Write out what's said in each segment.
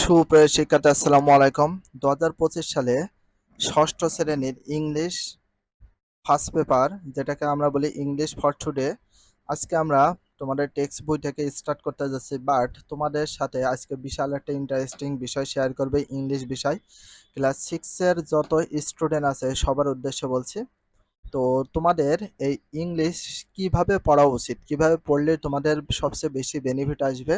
সুপ্রিয় শিক্ষার্থী, আসসালামু আলাইকুম। দু হাজার পঁচিশ সালে ষষ্ঠ শ্রেণির ইংলিশ ফার্স্ট পেপার, যেটাকে আমরা বলি ইংলিশ ফর টুডে, আজকে আমরা তোমাদের টেক্সট বই থেকে স্টার্ট করতে যাচ্ছি। বাট তোমাদের সাথে আজকে বিশাল একটা ইন্টারেস্টিং বিষয় শেয়ার করবে, ইংলিশ বিষয়। ক্লাস সিক্সের যত স্টুডেন্ট আছে, সবার উদ্দেশ্যে বলছি তো তোমাদের এই ইংলিশ কীভাবে পড়া উচিত? কীভাবে পড়লে তোমাদের সবচেয়ে বেশি বেনিফিট আসবে?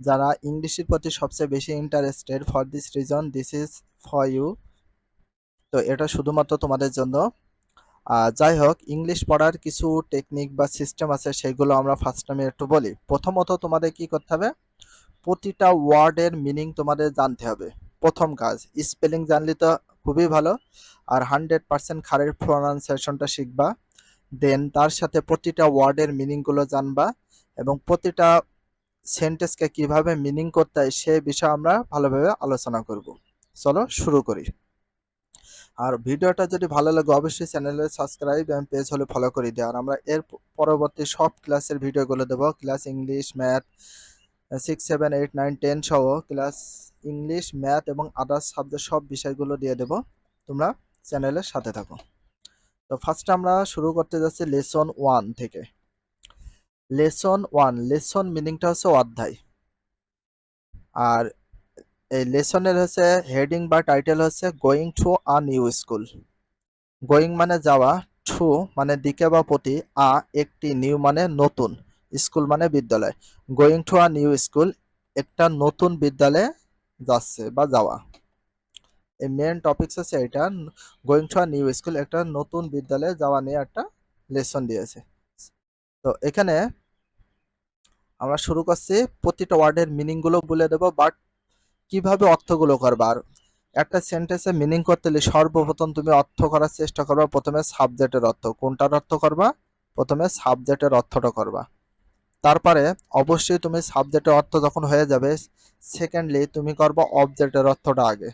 যারা ইংলিশের প্রতি সবচেয়ে বেশি interested for this reason this is for you তো এটা শুধুমাত্র তোমাদের জন্য। যাই হোক ইংলিশ পড়ার কিছু টেকনিক বা সিস্টেম আছে, সেগুলো আমরা ফার্স্ট টাইমে একটু বলি। প্রথমত তোমাদের কি করতে হবে? প্রতিটা ওয়ার্ডের মিনিং তোমাদের জানতে হবে। প্রথম কাজ স্পেলিং জানলে তো খুবই ভালো। আর হান্ড্রেড পার্সেন্ট খারের প্রোনাউন্সিয়েশনটা শিখবা। দেন তার সাথে প্রতিটা ওয়ার্ডের মিনিংগুলো জানবা এবং প্রতিটা সেন্টেন্সকে কীভাবে মিনিং করতে হয় সে বিষয়ে আমরা ভালোভাবে আলোচনা করব। চলো শুরু করি। আর ভিডিওটা যদি ভালো লাগে অবশ্যই চ্যানেলে সাবস্ক্রাইব এবং পেজ হলে ফলো করে আর আমরা এর পরবর্তী সব ক্লাসের ভিডিওগুলো দেবো। Class English math six seven eight nine ten সহ ক্লাস ইংলিশ ম্যাথ এবং আদার্স সাবজেক্ট সব বিষয়গুলো দিয়ে দেবো। তোমরা চ্যানেলের সাথে থাকো। তো ফার্স্ট আমরা শুরু করতে যাচ্ছি লেসন ওয়ান থেকে। লেসন ওয়ান লেসন মিনিংটা হচ্ছে অধ্যায়। আর এই লেসনের হচ্ছে হেডিং বা টাইটেল হচ্ছে going to a new school going মানে যাওয়া টু মানে দিকে বা প্রতি আ একটি নিউ মানে নতুন। স্কুল মানে বিদ্যালয়। Going to a new school একটা নতুন বিদ্যালয়ে যাচ্ছে বা যাওয়া। এই মেন টপিকস হচ্ছে এটা। Going to a new school একটা নতুন বিদ্যালয়ে যাওয়া নিয়ে একটা লেসন দিয়েছে। তো এখানে আমরা শুরু করছি। প্রতিটা ওয়ার্ডের মিনিংগুলো বলে দেবো বাট কীভাবে অর্থগুলো করবা? আর একটা সেন্টেন্সে মিনিং করতে হলে সর্বপ্রথম তুমি অর্থ করার চেষ্টা করবা। প্রথমে সাবজেক্টের অর্থ। কোনটার অর্থ করবা? প্রথমে সাবজেক্টের অর্থটা করবা। তারপরে অবশ্যই তুমি সাবজেক্টের অর্থ যখন হয়ে যাবে সেকেন্ডলি তুমি করবা অবজেক্টের অর্থটা আগে।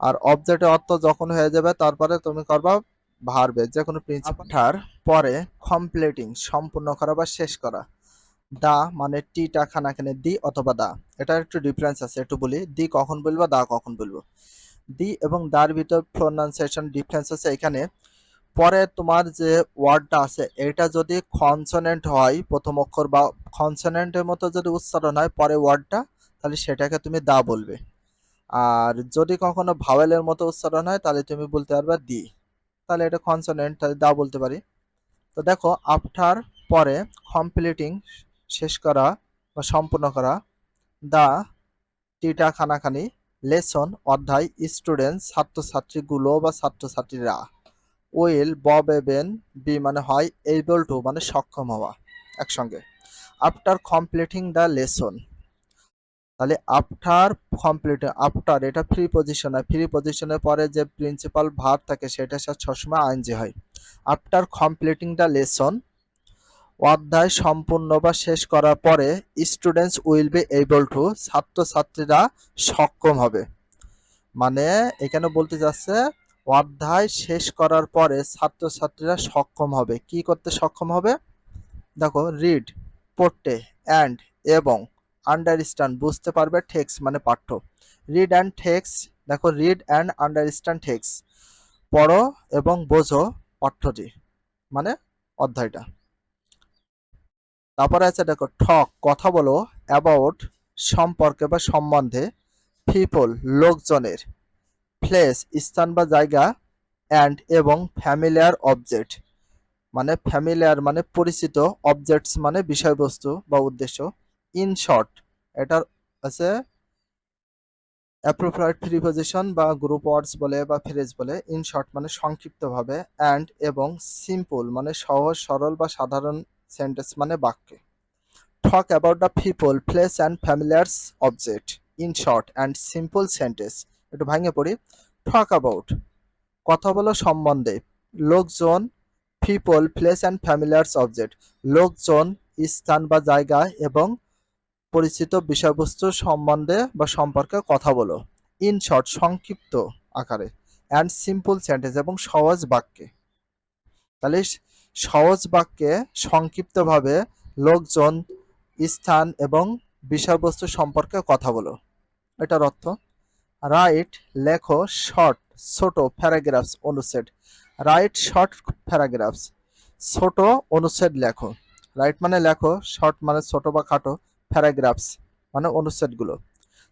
আর অবজেক্টের অর্থ যখন হয়ে যাবে তারপরে তুমি করবা ভার্বে যে কোনো প্রিন্সিপাল পরে কমপ্লিটিং সম্পূর্ণ করা বা শেষ করা। দা মানে টিটা খানাখানে দি অথবা দা। এটার একটু ডিফারেন্স আছে একটু বলি। দি কখন বলব দা কখন বলব। দি এবং দার ভিতর প্রোনাউন্সিয়েশন ডিফারেন্স আছে। এখানে পরে তোমার যে ওয়ার্ডটা আছে, এটা যদি কনসোনেন্ট হয়, প্রথম অক্ষর বা কনসোনেন্টের মতো যদি উচ্চারণ হয়, পরে ওয়ার্ডটা, তাহলে সেটাকে তুমি দা বলবে। আর যদি কখনো ভাওয়েলের মতো উচ্চারণ হয়, তাহলে তুমি বলতে পারবে দি। তাহলে এটা কনসোনেন্ট তাহলে দা বলতে পারি। তো দেখো আফটার পরে কমপ্লিটিং শেষ করা বা সম্পূর্ণ করা, দা, টিটা খানাখানি লেসন অধ্যায় স্টুডেন্ট ছাত্রছাত্রীগুলো বা ছাত্রছাত্রীরা। উইল বব বি মানে হয় এবল টু মানে সক্ষম হওয়া, একসঙ্গে। After completing the lesson. তাহলে আফটার কমপ্লিট, আফটার এটা ফ্রি পজিশন হয় ফ্রি পজিশনের পরে যে প্রিন্সিপাল ভার থাকে সেটা সবসময় আইনজি হয়। আফটার কমপ্লিটিং দ্য লেসন, অধ্যায় সম্পূর্ণ বা শেষ করার পরে students will be able to, ছাত্রছাত্রীরা সক্ষম হবে। মানে এখানে বলতে যাচ্ছে অধ্যায় শেষ করার পরে ছাত্রছাত্রীরা সক্ষম হবে। কি করতে সক্ষম হবে? দেখো রিড পড়তে অ্যান্ড এবং আন্ডারস্ট্যান্ড বুঝতে পারবে টেক্স মানে পাঠ্য। রিড অ্যান্ড টেক্স দেখো রিড অ্যান্ড আন্ডারস্ট্যান্ড টেক্স পড়ো এবং বোঝো পাঠ্যটি মানে অধ্যায়টা। তারপরে আছে দেখো ঠক কথা বলো অ্যাবাউট সম্পর্কে বা সম্বন্ধে পিপল লোকজনের। প্লেস স্থান বা জায়গা অ্যান্ড এবং ফ্যামিলিয়ার অবজেক্ট মানে ফ্যামিলিয়ার মানে পরিচিত অবজেক্টস মানে বিষয়বস্তু বা উদ্দেশ্য। ইন শর্ট এটার আছে অ্যাপ্রোপ্রিয়েট প্রিপোজিশন বা গ্রুপ ওয়ার্ডস বলে বা ফ্রেজ বলে। ইন শর্ট মানে সংক্ষিপ্তভাবে অ্যান্ড এবং সিম্পল মানে সহজ, সরল বা সাধারণ সেন্টেন্স মানে বাক্যে। Talk about the people place and familiars object in short and simple sentence একটু ভাঙে পড়ি। টক অ্যাবাউট কথা বলো সম্বন্ধে। লোকজন people place and familiars object লোকজন, স্থান বা জায়গা এবং পরিচিত বিষয়বস্তু সম্বন্ধে বা সম্পর্কে কথা বলো। ইন শর্ট সংক্ষিপ্ত আকারে। অ্যান্ড সিম্পল সেন্টেন্স এবং সহজ বাক্যে। তাহলে সহজ বাক্যে সংক্ষিপ্তভাবে লোকজন, স্থান এবং বিষয়বস্তু সম্পর্কে কথা বলো। এটার অর্থ? রাইট লেখো শর্ট, ছোট প্যারাগ্রাফস অনুচ্ছেদ। রাইট শর্ট প্যারাগ্রাফস, ছোট অনুচ্ছেদ লেখো। রাইট মানে লেখো, শর্ট মানে ছোট বা খাটো প্যারাগ্রাফস মানে অনুচ্ছেদগুলো।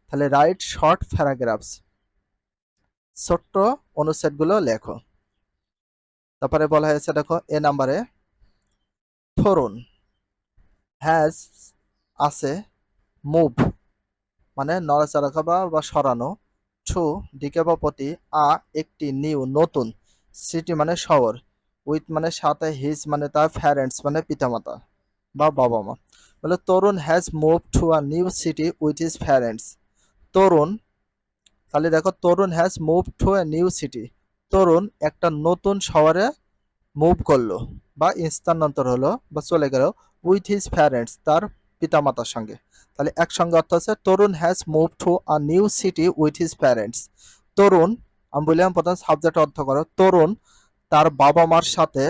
তাহলে রাইট শর্ট প্যারাগ্রাফস, ছোট্ট অনুচ্ছেদগুলো লেখো। তারপরে বলা হয়েছে দেখো, এ নাম্বারে থরুন হ্যাজ আছে মুভ মানে নড়াচড়া বা সরানো। দিকে বা আ একটি নিউ নতুন সিটি মানে শহর। উইথ মানে সাথে হিজ মানে তার প্যারেন্টস মানে পিতামাতা বা বাবা মা বলে Tarun has move to a new city with his parents Tarun, তাহলে দেখো Tarun has move to a new city Tarun একটা নতুন শহরে মুভ করল বা স্থানান্তর হলো বা চলে গেল উইথ হিজ প্যারেন্টস তার পিতামাতার সঙ্গে। তাহলে একসঙ্গে অর্থ আছে, Tarun has move to a new city with his parents Tarun, আমি বললাম প্রথম সাবজেক্ট অর্থ করো। তরুণ তার বাবা মার সাথে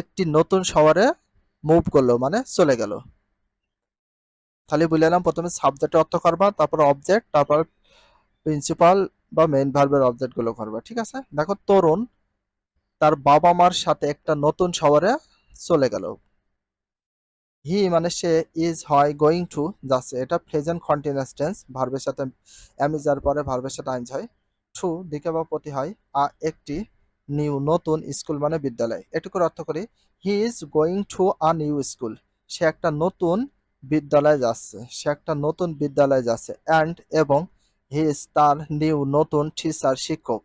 একটি নতুন শহরে মুভ করল মানে চলে গেল। তাহলে বললাম প্রথমে সাবজেক্ট অর্থ করবা, তারপর অবজেক্ট তারপর প্রিন্সিপাল বা মেইন ভার্বের অবজেক্টগুলো করবা, ঠিক আছে? দেখো, তরুণ তার বাবা মার সাথে একটা নতুন শহরে চলে গেল। হি মানে সে ইজ হয় গোয়িং টু যাচ্ছে। এটা প্রেজেন্ট কন্টিনিউয়াস টেন্স ভার্বের সাথে অ্যামিজার পরে ভার্বের সাথে আইনজ হয়। টু দিকে বা প্রতি হয়। আ একটি নিউ নতুন স্কুল মানে বিদ্যালয়। এটুকুর অর্থ করি he is going to a new school সে একটা নতুন বিদ্যালয়ে যাচ্ছে। সে একটা নতুন বিদ্যালয়ে যাচ্ছে। অ্যান্ড এবং হি ইজ তার নিউ নতুন টিচার শিক্ষক।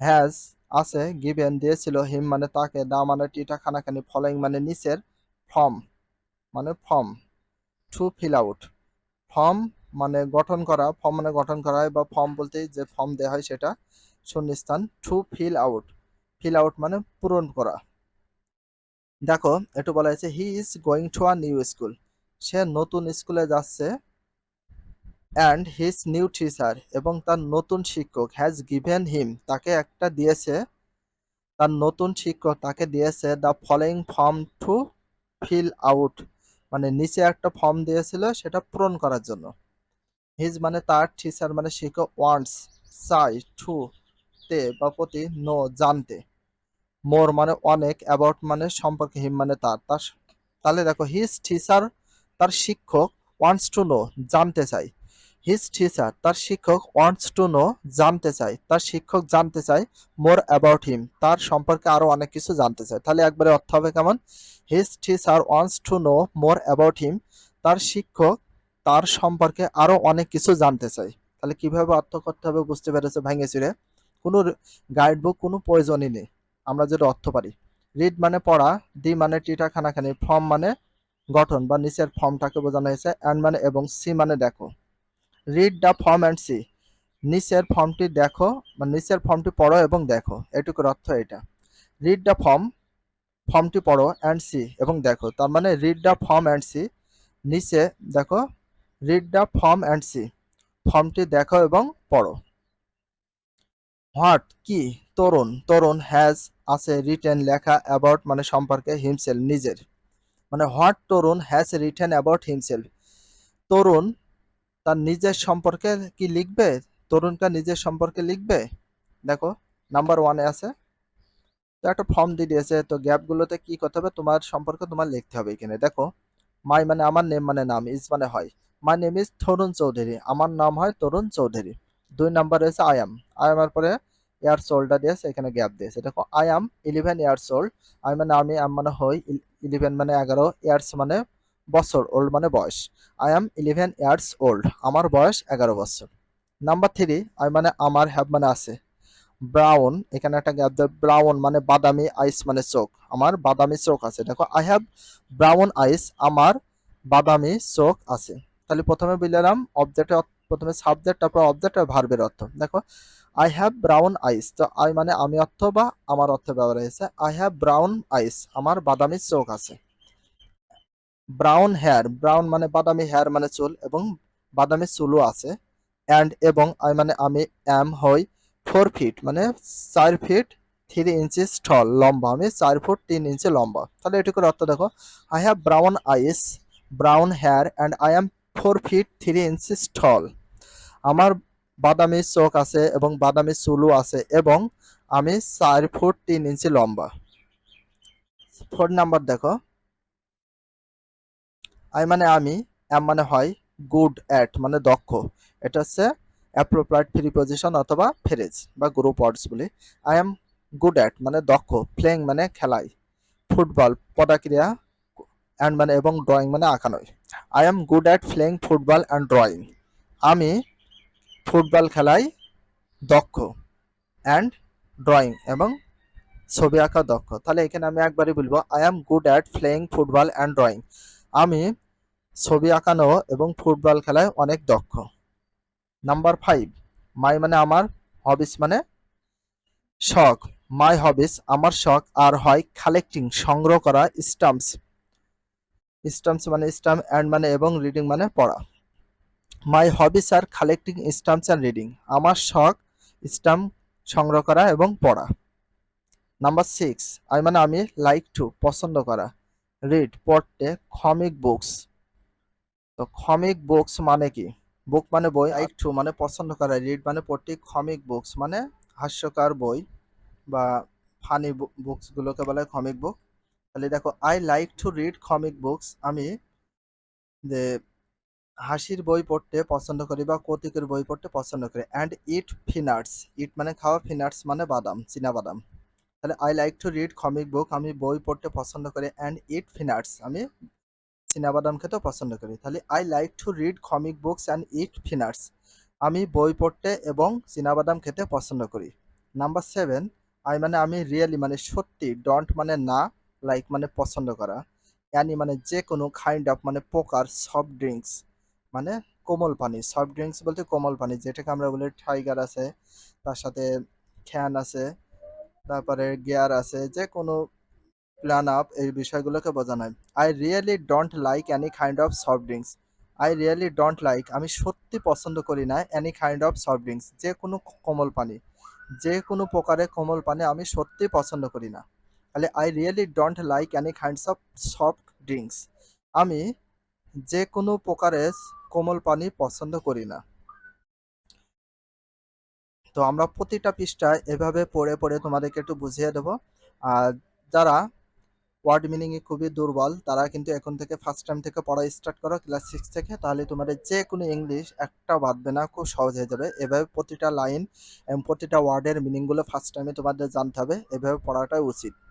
হ্যাজ আছে গিভেন দিয়েছিল হিম মানে তাকে, দা মানে টিটা, খানাখানি ফলোয়িং মানে নিচের ফর্ম মানে form to fill out form মানে গঠন করা ফর্ম মানে গঠন করা হয় বা ফর্ম বলতে যে ফর্ম দেওয়া হয় সেটা। শূন্যস্থান to fill out fill out মানে পূরণ করা। দেখো একটু বলা হয়েছে he is going to a new school সে নতুন স্কুলে যাচ্ছে। অ্যান্ড হিজ নিউ টিচার এবং তার নতুন শিক্ষক হ্যাজ গিভেন হিম তাকে একটা দিয়েছে। তার নতুন শিক্ষক তাকে দিয়েছে the following form to fill out মানে নিচে একটা ফর্ম দিয়েছিল সেটা পূরণ করার জন্য। হিজ মানে তার টিচার মানে শিক্ষক ওয়ান্টস চাই টু তে বা প্রতি নো জানতে। মোর মানে অনেক অ্যাবাউট মানে সম্পর্কে হিম মানে তার। তার তাহলে দেখো হিজ টিচার তার শিক্ষক ওয়ান্টস টু নো জানতে চাই। হিজ টিচার তার শিক্ষক ওয়ান্টস টু নো জানতে চায়। তার শিক্ষক জানতে চায় মোর অ্যাবাউট হিম তার সম্পর্কে আরও অনেক কিছু জানতে চায়। তাহলে একবারে অর্থ হবে কেমন? His teacher wants to know more about him তার শিক্ষক তার সম্পর্কে আরও অনেক কিছু জানতে চায়। তাহলে কীভাবে অর্থ করতে হবে বুঝতে পেরেছে ভেঙে চিড়ে কোনো গাইড বুক কোনো প্রয়োজনই নেই। আমরা যেটা অর্থ পারি। রিড মানে পড়া ডি মানে টিটা খানাখানি ফর্ম মানে গঠন বা নিচের ফর্মটাকে বোঝানো হয়েছে অ্যান্ড মানে এবং সি মানে দেখো। Read the form and see নিচের ফর্মটি দেখো বা নিচের ফর্মটি পড়ো এবং দেখো। এটুকুর অর্থ এটা। রিড দ্য ফর্ম ফর্মটি পড়ো অ্যান্ড সি এবং দেখো। তার মানে read the form and see নিচে দেখো read the form and see ফর্মটি দেখো এবং পড়ো। হোয়াট কি, তরুণ। তরুণ হ্যাজ আছে রিটেন লেখা অ্যাবাউট মানে সম্পর্কে হিমসেল নিজের। মানে what Tarun has written about himself Tarun তার নিজের সম্পর্কে কি লিখবে? তরুণটা নিজের সম্পর্কে লিখবে? দেখো নাম্বার ওয়ানে আছে। তো একটা ফর্ম দিয়ে দিয়েছে, তো গ্যাপগুলোতে কি করতে হবে? তোমার সম্পর্কে তোমার লিখতে হবে এখানে। দেখো মাই মানে আমার নেম মানে নাম ইজ মানে হয়। My name is Tarun Chowdhury, আমার নাম হয় তরুণ চৌধুরী। দুই নাম্বার রয়েছে এম এর পরে ইয়ার্স ওল্ডটা দিয়েছে, এখানে গ্যাপ দিয়েছে। দেখো I am eleven years old I মানে আমি আম মানে হই ইলেভেন মানে এগারো ইয়ার্স মানে বছর ওল্ড মানে বয়স। I am eleven years old আমার বয়স এগারো বছর। নাম্বার থ্রি আই মানে আমার হ্যাভ মানে আছে। ব্রাউন এখানে একটা গ্যাপ দেয়। ব্রাউন মানে বাদামি আইস মানে চোখ। আমার বাদামি চোখ আছে। দেখো আই হ্যাভ ব্রাউন আইস আমার বাদামি চোখ আছে। তাহলে প্রথমে বললাম অবজেক্ট প্রথমে সাবজেক্ট তারপর অবজেক্ট আর ভার্বের অর্থ। দেখো আই হ্যাভ ব্রাউন আইস তো আই মানে আমি অর্থ বা আমার অর্থ ব্যবহার হয়েছে। আই হ্যাভ ব্রাউন আইস আমার বাদামি চোখ আছে। ব্রাউন হেয়ার, ব্রাউন মানে বাদামি হেয়ার মানে চুল এবং বাদামি চুলও আছে। অ্যান্ড এবং মানে আমি অ্যাম হই ফোর ফিট মানে চার ফিট থ্রি ইঞ্চি টল লম্বা। আমি চার ফুট তিন ইঞ্চি লম্বা। তাহলে এটুকুর অর্থ দেখো। I have brown eyes brown hair and I am four feet three inch tall আমার বাদামি চোখ আছে এবং বাদামি চুলও আছে এবং আমি চার ফুট তিন ইঞ্চি লম্বা। ফোর নাম্বার দেখো। আই মানে আমি, এম মানে হয় গুড অ্যাট মানে দক্ষ। এটা হচ্ছে অ্যাপ্রোপ্রিয়েট প্রিপোজিশন অথবা ফ্রেজ বা গ্রুপ ওয়ার্ডস বলি। আই এম গুড অ্যাট মানে দক্ষ প্লেইং মানে খেলাই। ফুটবল পদাক্রিয়া অ্যান্ড মানে এবং ড্রয়িং মানে আঁকানোই। I am good at playing football and drawing আমি ফুটবল খেলায় দক্ষ অ্যান্ড ড্রয়িং এবং ছবি আঁকা দক্ষ। তাহলে এখানে আমি একবারই বলব I am good at playing football and drawing আমি ছবি আঁকানো এবং ফুটবল খেলায় অনেক দক্ষ। নাম্বার ফাইভ মাই মানে আমার হবিস মানে শখ। মাই হবিস আমার শখ আর হয় কালেক্টিং সংগ্রহ করা স্টাম্পস স্টাম্পস মানে স্টাম্প অ্যান্ড মানে এবং রিডিং মানে পড়া। My hobbies are collecting stamps and reading আমার শখ স্টাম্প সংগ্রহ করা এবং পড়া। নাম্বার সিক্স আমি মানে আমি লাইক টু পছন্দ করা। রিড পড়তে কমিক বুকস তো কমিক বুকস মানে কি? বুক মানে বই লাইক টু মানে পছন্দ করা রিড মানে পড়তে কমিক বুকস মানে হাস্যকর বই বা ফানি বুকস গুলোকে বলে কমিক বুক তাহলে দেখো I like to read comic books আমি যে হাসির বই পড়তে পছন্দ করি বা কৌতুকের বই পড়তে পছন্দ করি। অ্যান্ড ইট ফিনাটস ইট মানে খাওয়া ফিনাটস মানে বাদাম, চীনা বাদাম। তাহলে I like to read comic book আমি বই পড়তে পছন্দ করি। অ্যান্ড ইট ফিনাটস আমি বাদাম খেতেও পছন্দ করি। তাহলে I like to read comic books and eat peanuts আমি বই পড়তে এবং বাদাম খেতে পছন্দ করি। নাম্বার সেভেন আই মানে আমি রিয়েলি মানে সত্যি ডন্ট মানে না লাইক মানে পছন্দ করা। অ্যানি মানে যে কোনো কাইন্ড অফ মানে পোকার সফট ড্রিঙ্কস মানে কোমল পানি সফট ড্রিঙ্কস বলতে কোমল পানি, যেটাকে আমরা বলি টাইগার আছে, তার সাথে খ্যান আছে, তারপরে গিয়ার আছে যে কোনো প্ল্যান আপ এই বিষয়গুলোকে বোঝানো হয় I really don't like any kind of soft drinks I really don't like আমি সত্যি পছন্দ করি না any kind of soft drinks যে কোনো কোমল পানি। যে কোনো প্রকারের কোমল পানি আমি সত্যি পছন্দ করি না। তাহলে I really don't like any kinds of soft drinks আমি যে কোনো প্রকারের কোমল পানি পছন্দ করি না। তো আমরা প্রতিটা পৃষ্ঠায় এভাবে পড়ে পড়ে তোমাদেরকে একটু বুঝিয়ে দেবো। আর যারা ওয়ার্ড মিনিং এ খুবই দুর্বল। তারা কিন্তু এখন থেকে ফার্স্ট টাইম থেকে পড়া স্টার্ট করো ক্লাস সিক্স থেকে, তাহলে তোমার যে কোনো ইংলিশ একটা বাদবে না, খুব সহজ হয়ে যাবে। এভাবে প্রতিটা লাইন এবং প্রতিটা ওয়ার্ডের মিনিংগুলো ফার্স্ট টাইমে তোমাদের জানতে হবে। এভাবে পড়াটাই উচিত।